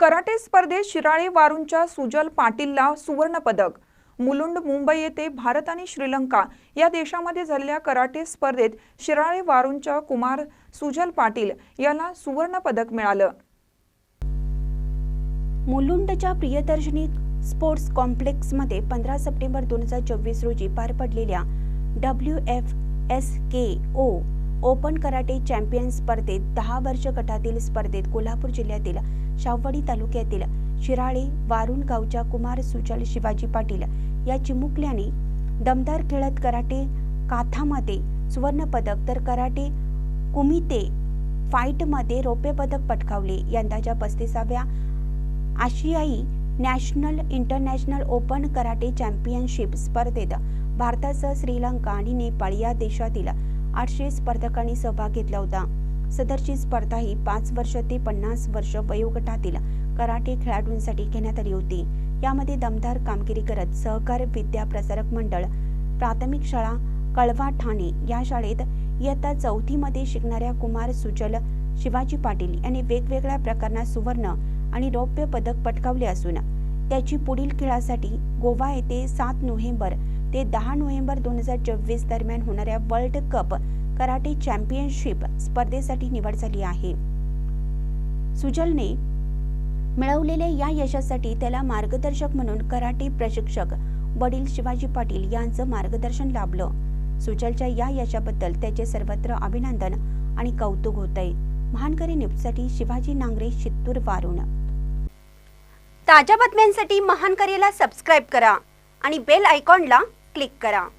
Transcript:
Karate स्पर्धेत शिराळे वारूंच्या सुजल पाटीलला सुवर्णपदक मुलुंड मुंबई येथे भारत आणि श्रीलंका या देशामध्ये झालेल्या कराटे स्पर्धेत शिराळे वारूंच्या कुमार सुजल पाटील याला सुवर्णपदक मिळालं. मुलुंडच्या प्रियदर्शनी स्पोर्ट्स कॉम्प्लेक्समध्ये पंधरा सप्टेंबर दोन हजार चोवीस रोजी पार पडलेल्या W F S K O open karate champion स्पर्धेत दहा वर्ष गटातील स्पर्धेत कोल्हापूर जिल्ह्यातील शाववाडी तालुक्यातील शिराळे वारुण गावच्या कुमार सुचल शिवाजी पाटील या चिमुकल्याने दमदार खेळत कराटे काथामध्ये सुवर्णपदक तर कराटे कुमिते फाईटमध्ये रौप्य पदक पटकावले. यंदाच्या पस्तीसाव्या आशियाई national international open karate championship स्पर्धेत भारतासह श्रीलंका आणि नेपाळ या देशातील आठशे स्पर्धकांनी सहभाग घेतला होता. सदरची स्पर्धा ही पाच वर्ष ते पन्नास वर्ष वयोगटातील कराटे खेळाडूंसाठी घेण्यात आली होती. यामध्ये दमदार कामगिरी करत सहकार विद्या प्रसारक मंडळ प्राथमिक शाळा कळवा ठाणे या शाळेत इयत्ता चौथीमध्ये शिकणाऱ्या कुमार सुजल शिवाजी पाटील यांनी वेगवेगळ्या प्रकरणात सुवर्ण आणि रौप्य पदक पटकावले असून त्याची पुढील खेळासाठी गोवा येथे सात नोव्हेंबर ते दहा नोव्हेंबर दोन हजार चोवीस दरम्यान होणाऱ्या वर्ल्ड कप कराटे चॅम्पियनशिप स्पर्धेसाठी निवड झाली आहे. सुजलने मिळवलेल्या या यशासाठी त्याला मार्गदर्शक म्हणून कराटे प्रशिक्षक वडील शिवाजी पाटील यांचं मार्गदर्शन लाभलं. सुजलच्या या यशाबद्दल त्याचे सर्वत्र अभिनंदन आणि कौतुक होत आहे महानकरी न्यूजसाठी शिवाजी नांगरे चित्तूर वारुण. ताज्या बातम्यांसाठी महानकरीला सबस्क्राईब करा आणि बेल आयकॉनला क्लिक करा.